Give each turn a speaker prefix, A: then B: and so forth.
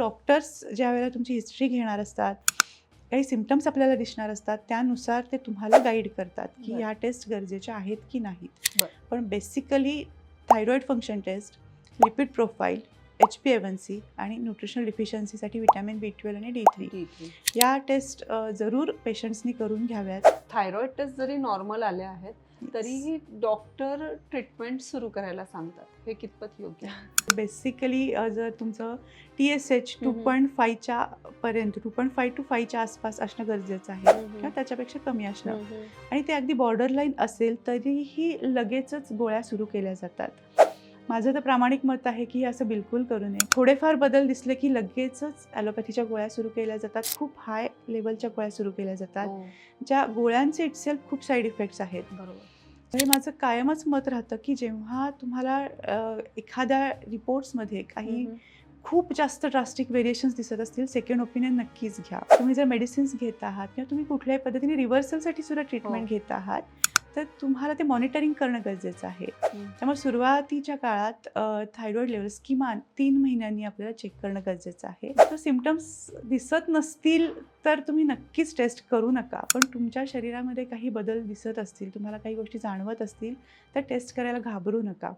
A: Doctors ज्या वेळेला तुमची हिस्ट्री घेणार असतात काही सिमटम्स आपल्याला दिसणार असतात त्यानुसार ते तुम्हाला गाईड करतात की. ह्या टेस्ट गरजेच्या आहेत की नाहीत. पण basically thyroid function test lipid profile H B A one C आणि न्यूट्रिशनल डिफिशियन्सीसाठी विटॅमिन बी ट्वेल्व आणि डी थ्री या टेस्ट जरूर पेशंट्सनी करून घ्याव्यात
B: थायरॉइड टेस्ट जरी नॉर्मल आले आहेत तरीही डॉक्टर ट्रीटमेंट सुरू करायला सांगतात. हे कितपत योग्य?
A: बेसिकली जर तुमचं T S H two. Point फायच्या पर्यंत टू पॉईंट फाय टू फायच्या आसपास असणं गरजेचं आहे. किंवा त्याच्यापेक्षा कमी असणं. आणि ते अगदी बॉर्डर लाईन असेल तरीही लगेचच गोळ्या सुरू केल्या जातात. माझं तर प्रामाणिक मत आहे की असं बिलकुल करू नये. थोडेफार बदल दिसले की लगेचच ॲलोपॅथीच्या गोळ्या सुरू केल्या जातात. खूप हाय लेवलच्या गोळ्या सुरू केल्या जातात
B: हो,
A: ज्या गोळ्यांचे इटसेल्फ खूप साईड इफेक्ट्स आहेत.
B: बरोबर.
A: हे माझं कायमच मत राहतं की जेव्हा तुम्हाला एखाद्या रिपोर्ट्समध्ये काही. खूप जास्त ड्रास्टिक व्हेरिएशन्स दिसत असतील सेकंड ओपिनियन नक्कीच घ्या. तुम्ही जर मेडिसिन्स घेत आहात किंवा तुम्ही कुठल्याही पद्धतीने रिव्हर्सलसाठी सुद्धा ट्रीटमेंट
B: हो.
A: घेत आहात तर तुम्हाला ते मॉनिटरिंग करणं गरजेचं आहे. त्यामुळे सुरुवातीच्या काळात थायरॉइड लेवल्स किमान तीन महिन्यांनी आपल्याला चेक करणं गरजेचं आहे. तर सिमटम्स दिसत नसतील तर तुम्ही नक्कीच टेस्ट करू नका. पण तुमच्या शरीरामध्ये काही बदल दिसत असतील तुम्हाला काही गोष्टी जाणवत असतील तर टेस्ट करायला घाबरू नका.